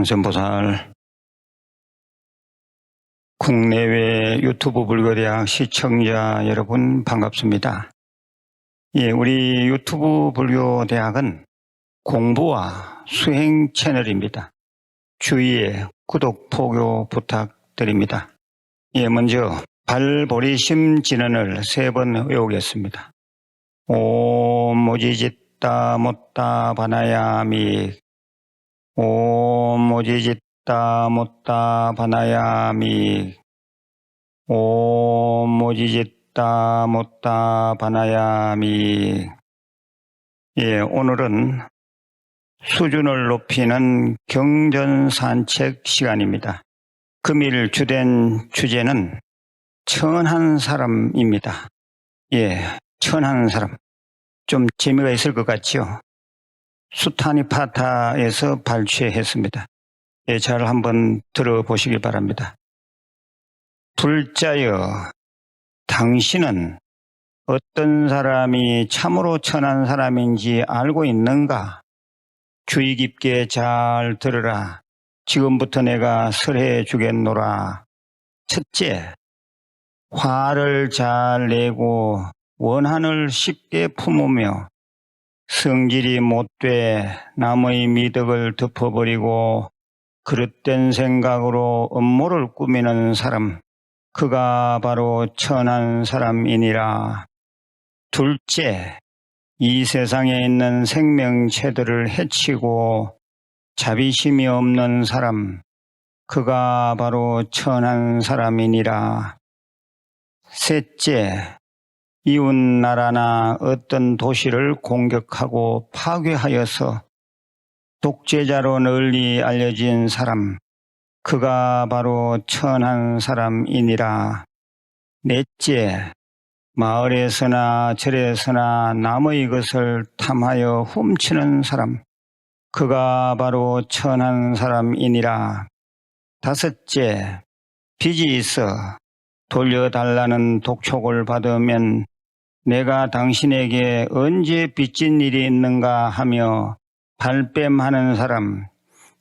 한선보살 국내외 유튜브 불교대학 시청자 여러분 반갑습니다. 예, 우리 유튜브 불교대학은 공부와 수행 채널입니다. 주위에 구독, 포교 부탁드립니다. 예, 먼저 발보리심 진언을 세 번 외우겠습니다. 옴 모지짓다 못다 바나야미 옴 모지짓다 못다 바나야미 옴 모지짓다 못다 바나야미 예, 오늘은 수준을 높이는 경전 산책 시간입니다. 금일 주된 주제는 천한 사람입니다. 예, 천한 사람. 좀 재미가 있을 것 같죠? 수타니 파타에서 발췌했습니다. 예, 잘 한번 들어보시기 바랍니다. 불자여, 당신은 어떤 사람이 참으로 천한 사람인지 알고 있는가? 주의 깊게 잘 들으라. 지금부터 내가 설해 주겠노라. 첫째, 화를 잘 내고 원한을 쉽게 품으며 성질이 못돼 남의 미덕을 덮어버리고 그릇된 생각으로 업무를 꾸미는 사람, 그가 바로 천한 사람이니라. 둘째, 이 세상에 있는 생명체들을 해치고 자비심이 없는 사람, 그가 바로 천한 사람이니라. 셋째, 이웃 나라나 어떤 도시를 공격하고 파괴하여서 독재자로 널리 알려진 사람, 그가 바로 천한 사람이니라. 넷째, 마을에서나 절에서나 남의 것을 탐하여 훔치는 사람, 그가 바로 천한 사람이니라. 다섯째, 빚이 있어 돌려달라는 독촉을 받으면 내가 당신에게 언제 빚진 일이 있는가 하며 발뺌하는 사람,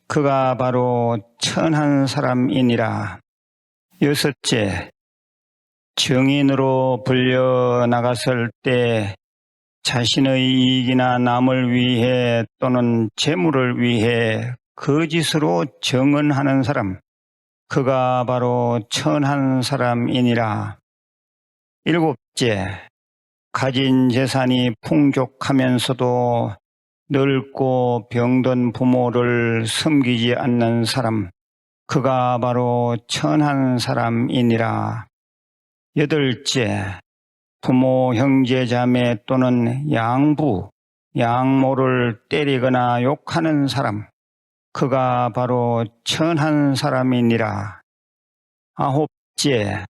그가 바로 천한 사람이니라. 여섯째, 정인으로 불려 나갔을 때 자신의 이익이나 남을 위해 또는 재물을 위해 거짓으로 정언하는 사람, 그가 바로 천한 사람이니라. 일곱째, 가진 재산이 풍족하면서도 늙고 병든 부모를 섬기지 않는 사람, 그가 바로 천한 사람이니라. 여덟째, 부모, 형제, 자매 또는 양부, 양모를 때리거나 욕하는 사람, 그가 바로 천한 사람이니라. 아홉째,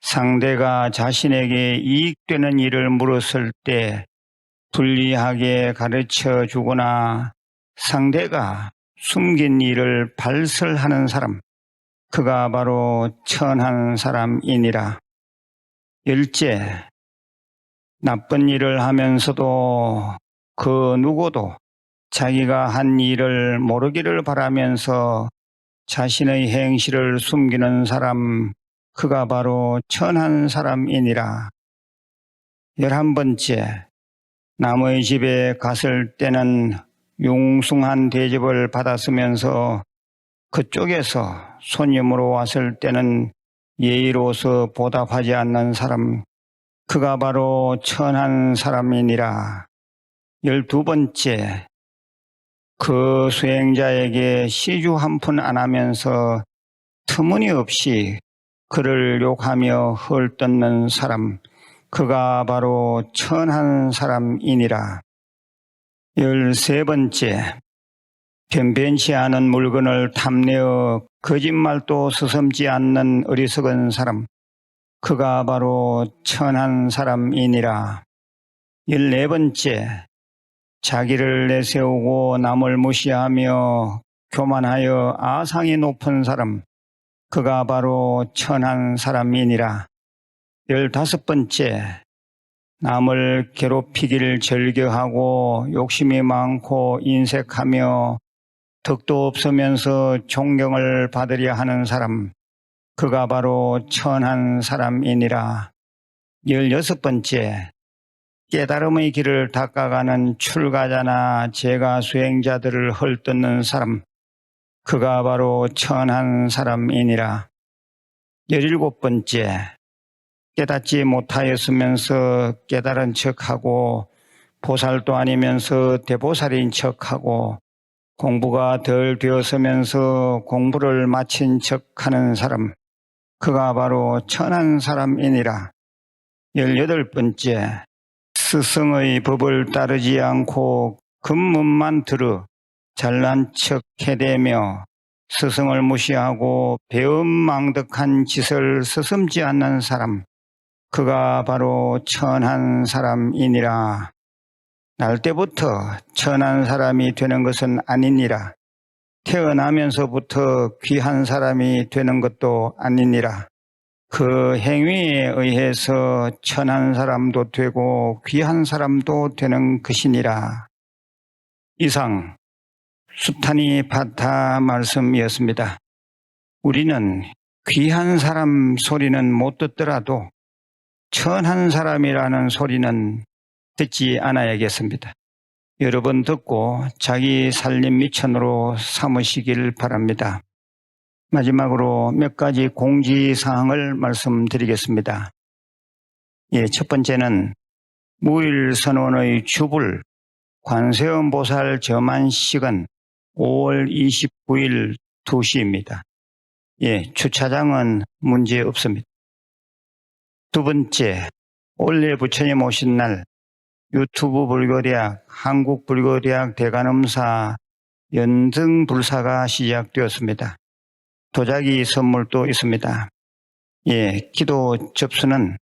상대가 자신에게 이익되는 일을 물었을 때 불리하게 가르쳐 주거나 상대가 숨긴 일을 발설하는 사람, 그가 바로 천한 사람이니라. 열째, 나쁜 일을 하면서도 그 누구도 자기가 한 일을 모르기를 바라면서 자신의 행실을 숨기는 사람, 그가 바로 천한 사람이니라. 열한 번째, 남의 집에 갔을 때는 융숭한 대접을 받았으면서 그쪽에서 손님으로 왔을 때는 예의로서 보답하지 않는 사람, 그가 바로 천한 사람이니라. 열두 번째, 그 수행자에게 시주 한 푼 안 하면서 터무니없이 그를 욕하며 헐뜯는 사람, 그가 바로 천한 사람이니라. 열세 번째, 변변치 않은 물건을 탐내어 거짓말도 서섬지 않는 어리석은 사람, 그가 바로 천한 사람이니라. 열네 번째, 자기를 내세우고 남을 무시하며 교만하여 아상이 높은 사람, 그가 바로 천한 사람이니라. 열다섯 번째, 남을 괴롭히기를 즐겨하고 욕심이 많고 인색하며 덕도 없으면서 존경을 받으려 하는 사람, 그가 바로 천한 사람이니라. 열여섯 번째, 깨달음의 길을 닦아가는 출가자나 제가 수행자들을 헐뜯는 사람, 그가 바로 천한 사람이니라. 열일곱 번째, 깨닫지 못하였으면서 깨달은 척하고 보살도 아니면서 대보살인 척하고 공부가 덜 되었으면서 공부를 마친 척하는 사람, 그가 바로 천한 사람이니라. 열여덟 번째, 스승의 법을 따르지 않고 근문만 들어 잘난 척 해대며 스승을 무시하고 배은망덕한 짓을 서슴지 않는 사람, 그가 바로 천한 사람이니라. 날 때부터 천한 사람이 되는 것은 아니니라. 태어나면서부터 귀한 사람이 되는 것도 아니니라. 그 행위에 의해서 천한 사람도 되고 귀한 사람도 되는 것이니라. 이상 수타니 파타 말씀이었습니다. 우리는 귀한 사람 소리는 못 듣더라도 천한 사람이라는 소리는 듣지 않아야겠습니다. 여러 번 듣고 자기 살림 미천으로 삼으시길 바랍니다. 마지막으로 몇 가지 공지사항을 말씀드리겠습니다. 예, 첫 번째는 무일선원의 주불 관세음 보살 점안식은 5월 29일 2시입니다. 예, 주차장은 문제 없습니다. 두 번째, 올해 부처님 오신 날 유튜브 불교대학, 한국 불교대학 대관음사 연등 불사가 시작되었습니다. 도자기 선물도 있습니다. 예, 기도 접수는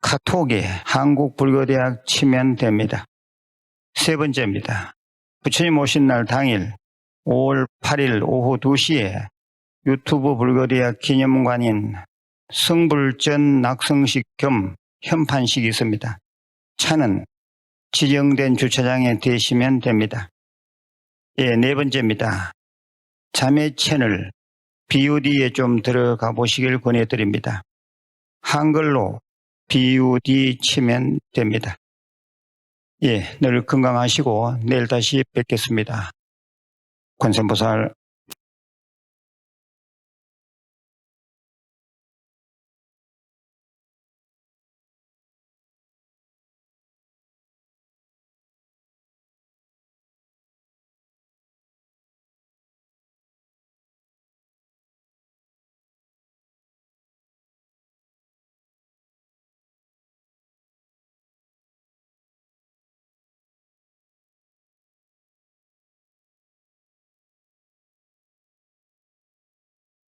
카톡에 한국 불교대학 치면 됩니다. 세 번째입니다. 부처님 오신 날 당일 5월 8일 오후 2시에 유튜브 불교대학 기념관인 성불전 낙성식 겸 현판식이 있습니다. 차는 지정된 주차장에 대시면 됩니다. 예, 네 번째입니다. 자매 채널 BUD에 좀 들어가 보시길 권해드립니다. 한글로 BUD 치면 됩니다. 예, 늘 건강하시고 내일 다시 뵙겠습니다. 관세음보살